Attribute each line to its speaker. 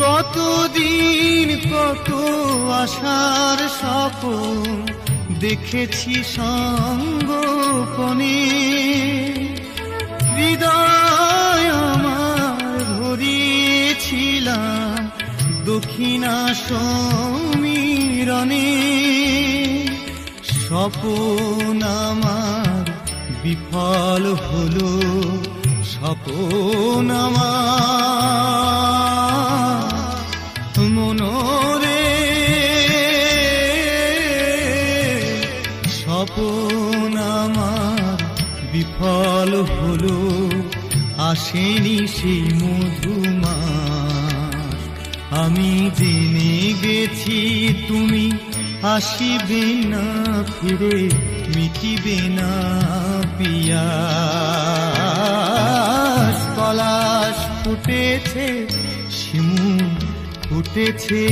Speaker 1: কতদিন কত আশার স্বপন দেখেছি সঙ্গোপনে। হৃদয় আমার ভরিয়েছিলাম দক্ষিণা সমীরণে। স্বপন আমার বিফল হলো, স্বপন আমার স্বপন আমার বিফল হলো, আসেনি সেই মধুমাস আমি জেনে গেছি তুমি আসিবে না, ফিরে মিটিবে না পিয়াস পলাশ ফুটেছে শিমু ফুটেছে।